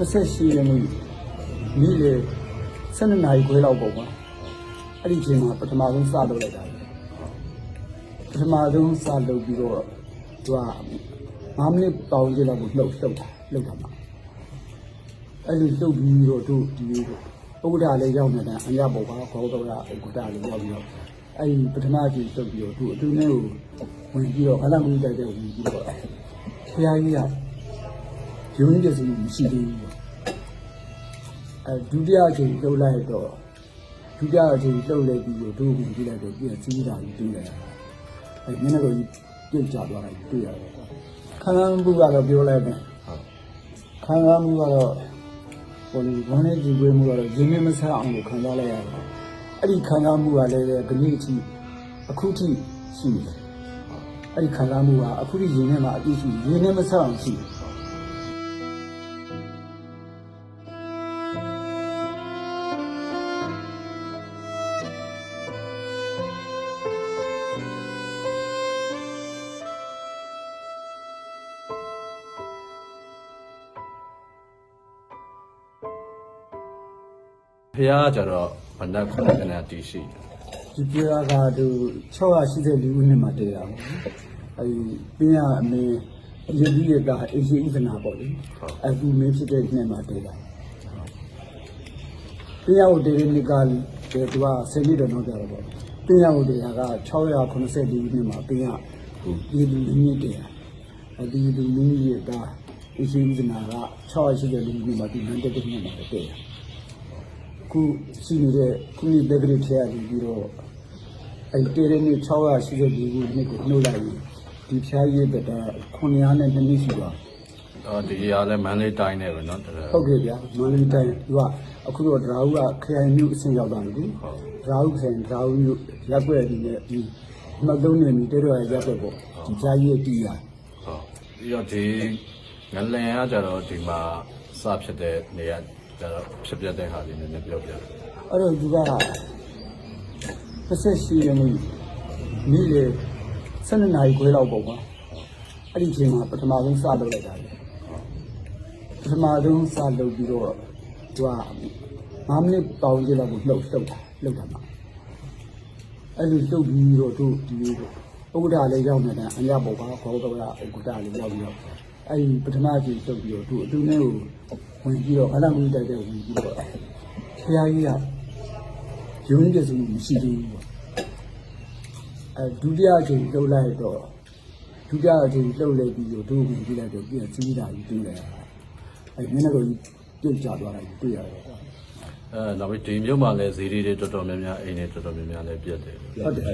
28ရက်နေ့နေ့လေ12နာရီခွဲလောက်ပေါ့ကွာအဲ့ဒီအချိန်မှာပထမဆုံးစလုပ်လိုက်တာပဲပထမဆုံးစလုပ်ပြီးတော့သူက5မိနစ်တောင်းကြလောက်ကိုလှုပ်လှုပ်တာလှုပ်တာမှာအဲ့လိုလှုပ်ပြီးတော့တို့ဒီဥက္ကဋ္ဌလည်းရောက်နေတယ်အညာပေါ်ကခေါင်းတော်ရဥက္ကဋ္ဌလည်းရောက်ပြီးတော့ အဲ့ဒီပထမအချိန်လှုပ်ပြီးတော့တို့အတူနဲ့ကိုဝင်ပြီးတော့အလားမူတိုက်တဲ့ဝင်ပြီးတော့ဖျားကြီးကရုံးရည်စီမရှိသေးဘူးအဲဒုတိယအချိန်လှုပ်လိုက်တော့ဒုတိယအချိန်လှုပ်လိုက်ပြီးတော့တို့ကိုကြည့်လိုက်တော့ပြန်စီးတာကြီးတွေ့ရတယ်အဲမျက်နှာကိုကြီးပြုတ်ကျသွားတာကြီးတွေ့ရတယ်ကွာခန္ဓာမှုကတော့ပြောလိုက်မယ်ခန္ဓာမှုကတော့ဟိုဒီဝမ်းနဲ့ကြည်ပွေးမှုကတော့ရင်းနှီးမဆအောင်လို့ခံစားလိုက်ရတယ် အဲ့ဒီခန္ဓာမှုကလည်းပဲခဏအထိအခုထိရှိနေတယ်အဲ့ဒီခန္ဓာမှုကအခုထိရင်းနှီးမှာအတိရှိရင်းနှီးမဆအောင်ရှိတယ်ဖះကကြတော့ မနက်9ခဏတီးရှိတယ်ဒီပြေကသူ684ဦးနှစ်မှာတည်တာပေါ့အဲဒီပင်းရအမေအရေးကြီးတဲ့ကအရှိဥဒနာပေါ့လေအခုမင်းဖြစ်တဲ့နှစ်မှာတည်တာပင်းရကိုတည်တဲ့နှစ်ကလည်းသူက10နှစ်တော့နောက်ကြတော့ပေါ့ပင်းရကိုတည်တာက684ဦးနှစ်မှာပင်းရဒီလူနည်းတည်တာအဲဒီလူနည်းရဲ့ကအရှိဥဒနာက684ဦးနှစ်မှာဒီနန်းတဲ့နှစ်မှာတည်တာ ခုရှိနေတဲ့ခုနှစ်ဘက်ကလေးထဲရပြီးတော့ အဲ့တေရနေ680ဒီခုနှစ်ကိုနှုတ်လိုက်ရင်ဒီဖြားရည်တက်တာ900နဲ့2နှစ်ရှိပါ အော်ဒီရလည်းမန်းလေးတိုင်းနေပဲเนาะတော် ဟုတ်ကဲ့ဗျာမန္တလေးတိုင်းသူကအခုတော့ဒရာဟုကခရိုင်မြို့အဆင့်ရောက်တာလေဒရာဟုခရိုင်ဒရာဟုမြို့ရက်ွက်ဒီနဲ့ဒီမှတ်သုံးနေပြီတေရရက်ွက်ပေါ့ဒီဖြားရည်တီးရ ဟုတ်ပြီးတော့ဒီငလင်ကကြတော့ဒီမှာစဖြစ်တဲ့နေရာ ကြတော့ဖြစ်ပြတဲ့ဟာလေးနည်းနည်းပြောပြအဲ့တော့သူက28ရက်နေ့နေ့လေ12နာရီခွဲလောက်ပေါ့ကွာအဲ့ဒီအချိန်မှာပထမဆုံးစလုပ်လိုက်တာလေပထမဆုံးစလုပ်ပြီးတော့သူက5မိနစ်တောင်းကြလောက်ကိုလှုပ်လှုပ်တာလှုပ်တာမှာအဲ့လိုလှုပ်ပြီးတော့တို့ဒီဥက္ကဋ္ဌလည်းရောက်နေတယ်အညာပေါ်ကခေါင်းတော်ရဥက္ကဋ္ဌလည်းရောက်ပြီးတော့ အဲ့ဒီပထမအကြိမ်လှုပ်ပြီးတော့တို့အတူနဲ့ကိုဝင်ပြီးတော့အလားမူတိုက်တဲ့ဝင်ပြီးတော့ဖျားကြီးကရုံးရည်စီမရှိသေးဘူးပေါ့အဲဒုတိယအကြိမ်လှုပ်လိုက်တော့ဒုတိယအကြိမ်လှုပ်လိုက်ပြီးတော့တို့ကိုကြည့်လိုက်တော့ပြန်စီးတာကြီးတွေ့ရတယ်အဲ့မျက်နှာကိုကြီးပြုတ်ကျသွားတာကြီးတွေ့ရတယ်ကွာအဲနောက်ပြီးဒီမြို့မှာလည်းဈေးတွေတော်တော်များများအိမ်တွေတော်တော်များများလည်းပြတ်တယ်ဟုတ်တယ်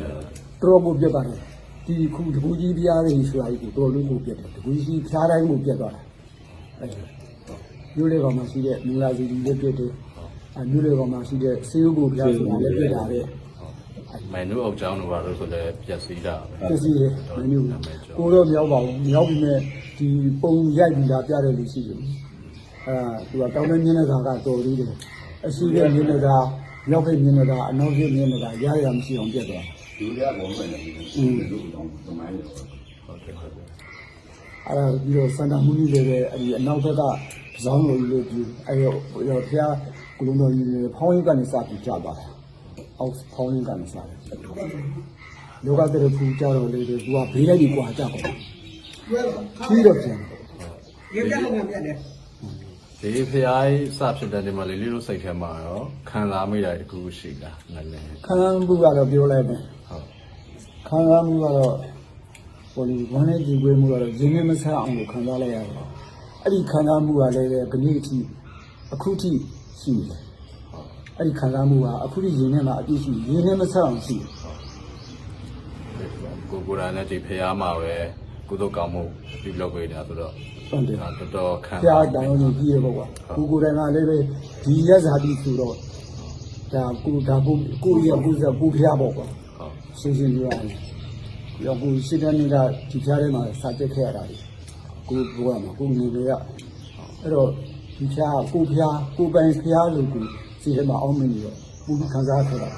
တော်ကိုပြတ်သွားတယ် ဒီခုတကူကြီးပြားတွေဆိုတာကြီးကိုတော်လို့ကိုပြတ်တယ်တကူကြီးဖျားတိုင်းကိုပြတ်သွားတာအဲ့ဒါမြို့လေကောင်မှာရှိတဲ့မင်္ဂလာစီကြီးလည်းပြတ်တယ်အဲမြို့လေကောင်မှာရှိတဲ့စေယုကိုဖျားဆိုတာလည်းပြတ်တာပဲမိုင်နုအုပ်ချောင်းတို့ဘာလို့ဆိုလဲပြက်စီးတာပဲပြည့်စည်တယ်မင်းတို့ကိုတော့မြောက်ပါဘူးမြောက်ပြီးမဲ့ဒီပုံရိုက်ပြီးလာပြတဲ့လူရှိတယ်အာသူကတောင်းတဲ့မျက်နှာကတော်သေးတယ်အရှိတဲ့မျက်နှာကမြောက်တဲ့မျက်နှာကအနောက်တဲ့မျက်နှာကရရမရှိအောင်ပြတ်သွား လူတွေကဘောမယ်နေတယ်လူကတော့သမိုင်းရောဟုတ်ကဲ့ဟုတ်ကဲ့အဲ့ဒါပြီးတော့စန္ဒမူကြီးလည်းပဲအဲ့ဒီအနောက်ဘက်ကဇောင်းလိုကြီးလို့ဒီအဲ့ရောရောဖျားကုလုံးတော်ကြီးလည်းဖောင်းရင်ကနေစပြီးကြသွားတာအောက်ဖောင်းရင်ကနေစတယ်လောကတဲ့ဖူကြတော့လေသူကဘေးလိုက်ကြီးကွာကြပါပြီးတော့ပြန် ဒီဖះကြီးစဖြစ်တဲ့ဒီမှာလေးလေးတို့စိတ်ထဲမှာရောခံစားမိတာတခုရှိလားငလင်ခံစားမှုကတော့ပြောလိုက်မယ်ဟုတ်ခံစားမှုကတော့ဟိုဒီဝမ်းနဲ့ကြည်ပွေးမှုကတော့ရင်းနှီးမဆအောင်လို့ခံစားလိုက်ရတယ်အဲ့ဒီခံစားမှုကလည်းပဲခဏအထိအခုထိရှိနေတယ်အဲ့ဒီခံစားမှုကအခုထိရင်းနှီးမှာအပြည့်ရှိရင်းနှီးမဆအောင်ရှိတယ်ကိုကိုရာနဲ့ဒီဖះမှာပဲ ကုသကောင်းမှုပြုလုပ်ပေးတာဆိုတော့ဟုတ်တယ်ဒါတော်တော်ခံဖျားတောင်လို့ကြီးရပေါ့ကွာကိုကိုယ်တိုင်ကလည်းပဲဒီရက်ဇာတိဆိုတော့ဒါကိုဒါကိုကိုရကိုစကိုဖျားပေါ့ကွာဟုတ်ရှင်းရှင်းပြောရရင်ရောကိုစစ်တဲ့နေ့ကဒီဖျားထဲမှာစာကျက်ခဲ့ရတာလေကိုဘောရမှာကိုငယ်လေရအဲ့တော့ဒီဖျားကိုဖျားကိုပိုင်ဖျားလို့ကိုစိတ်ထဲမှာအောင်းမနေတော့ပူခံစားခဲ့တာ